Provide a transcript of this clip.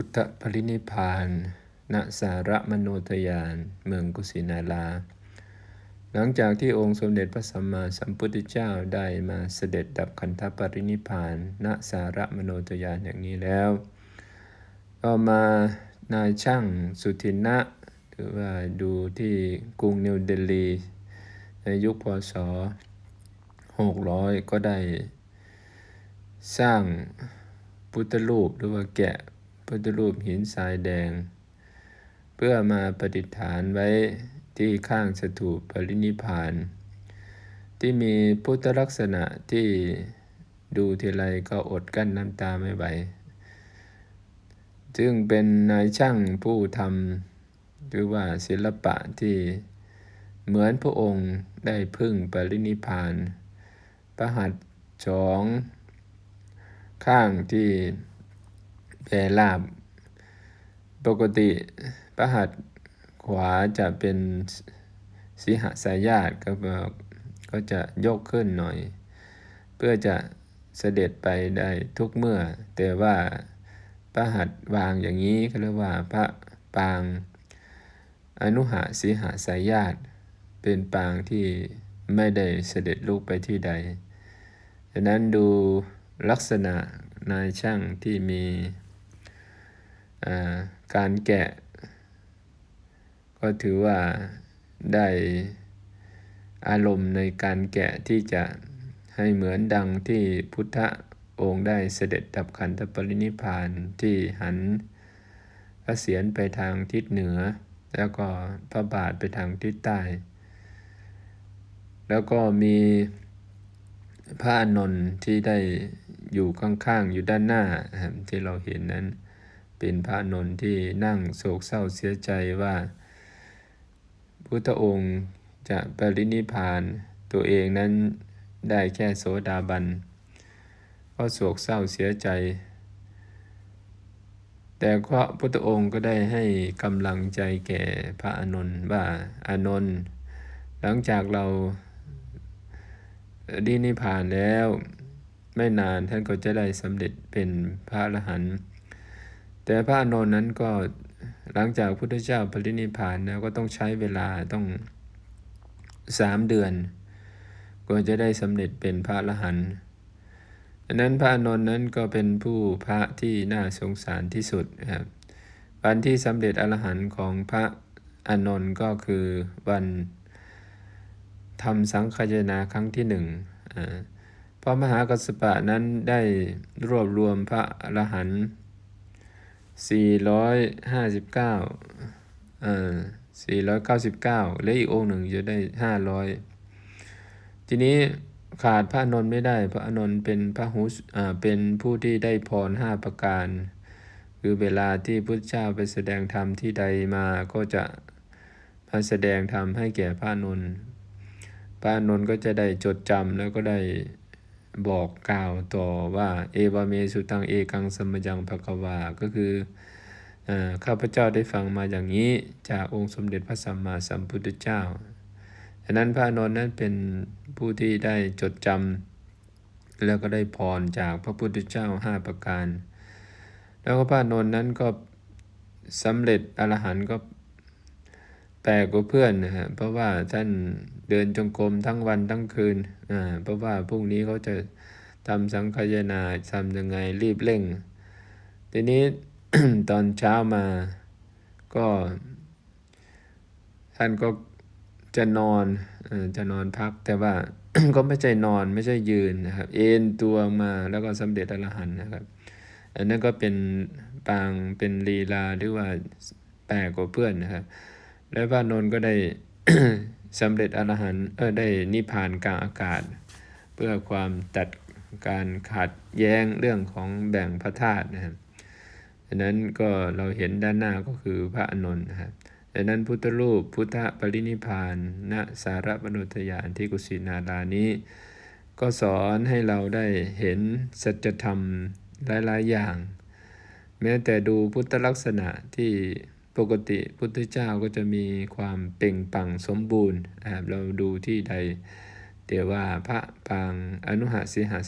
พุทธปรินิพาน ณ สารมโนทยาน เมืองกุสินารา หลังจากที่องค์สมเด็จพระสัมมาสัมพุทธเจ้าได้มาเสด็จดับขันธปรินิพพาน ณ สารมโนทยานอย่างนี้แล้ว ก็มานายช่างสุทินะหรือว่าดูที่กรุงนิวเดลี ในยุคพศ 600 ก็ได้สร้างพุทธรูปหรือว่าแกะ พุทธรูปหินทรายแดง เพื่อมาประดิษฐานไว้ที่ข้างสถูปปรินิพาน ที่มีพุทธลักษณะที่ดูทีไรก็อดกั้นน้ำตาไม่ไหวซึ่งเป็นนายช่างผู้ทำหรือว่าศิลปะที่เหมือนพระองค์ได้พึ่งปรินิพานประหัตสองข้างที่ แผ่าบ ปกติประหัตขวาจะเป็นสีหสายญาติก็ก็จะยกขึ้นหน่อย เพื่อจะเสด็จไปได้ทุกเมื่อ แต่ว่าพระหัตวางอย่างนี้เขาเรียกว่าพระปางอนุหะสีหสายญาติเป็นปางที่ไม่ได้เสด็จลูกไปที่ใดดังนั้นดูลักษณะนายช่างที่มี การแกะ ก็ถือว่าได้อารมณ์ในการแกะที่จะให้เหมือนดังที่พุทธองค์ได้เสด็จดับขันธปรินิพานที่หันพระเศียรไปทางทิศเหนือ แล้วก็พระบาทไปทางทิศใต้ แล้วก็มีพระอนนท์ที่ได้อยู่ข้างๆ อยู่ด้านหน้าที่เราเห็นนั้น เป็นพระนนท์ที่นั่งโศกเศร้าเสียใจว่า พุทธองค์จะปรินิพานตัวเองนั้นได้แค่โสดาบันก็โศกเศร้าเสียใจ แต่พระพุทธองค์ก็ได้ให้กำลังใจแก่พระอานนท์ว่าอานนท์หลังจากเราดินิพานแล้ว ไม่นานท่านก็จะได้สำเร็จเป็นพระอรหันต์ แต่พระอานนท์นั้นก็หลังจากพุทธเจ้าปรินิพานแล้วก็ต้องใช้เวลาต้องสามเดือนกว่าจะได้สำเร็จเป็นพระอรหันต์ดังนั้นพระอนนท์นั้นก็เป็นผู้พระที่น่าสงสารที่สุดครับวันที่สำเร็จอรหันต์ของพระอนนท์ก็คือวันทำสังฆยนาครั้งที่หนึ่งพระมหากัสสปะนั้นได้รวบรวมพระอรหันต์ 459เอ่อ499และอีกองค์หนึ่งจะได้500ทีนี้ขาดพระนนท์ไม่ได้ พระนนท์เป็นพระหุอ่าเป็นผู้ที่ได้พรห้าประการ คือเวลาที่พุทธเจ้าไปแสดงธรรมที่ใดมาก็จะมาแสดงธรรมให้แก่พระนนท์พระนนท์ก็จะได้จดจำแล้วก็ได้ บอกกล่าวต่อว่าเอวาเมสุตังเอกังสมยังภควา ก็คือข้าพเจ้าได้ฟังมาอย่างนี้จากองค์สมเด็จพระสัมมาสัมพุทธเจ้าดังนั้นพระนนท์นั้นเป็นผู้ที่ได้จดจำแล้วก็ได้พรจากพระพุทธเจ้าห้าประการ แล้วก็พระนนท์นั้นก็สำเร็จอรหันต์ก็ แปลกกว่าเพื่อนนะฮะเพราะว่าท่านเดินจงกรมทั้งวันทั้งคืนอ่าเพราะว่าพรุ่งนี้เขาจะทำสังขยนาทำยังไงรีบเร่ง ทีนี้ตอนเช้ามาก็ ท่านก็จะนอนจะนอนพักแต่ว่าก็ไม่ใช่นอนไม่ใช่ยืนนะครับ เอ็นตัวมาแล้วก็สำเร็จอรหันนะครับ อันนั้นก็เป็นปางเป็นลีลาหรือว่าแปลกกว่าเพื่อนนะครับ แล้วพระนนท์ก็ได้สำเร็จอรหันต์เออได้นิพพานกลางอากาศ เพื่อความตัดการขัดแย้งเรื่องของแบ่งพระธาตุนะครับดังนั้นก็เราเห็นด้านหน้าก็คือพระอนนท์นะครับดังนั้นพุทธรูปพุทธปรินิพานณสารปนุทยานที่กุสินารานี้ ก็สอนให้เราได้เห็นสัจธรรมหลาย ๆ อย่าง แม้แต่ดูพุทธลักษณะที่ ปกติพุทธเจ้าก็จะมีความเป่งปังสมบูรณ์นะครับเราดูที่ใด เดี๋ยว่าพระปางอนุหาสิหาส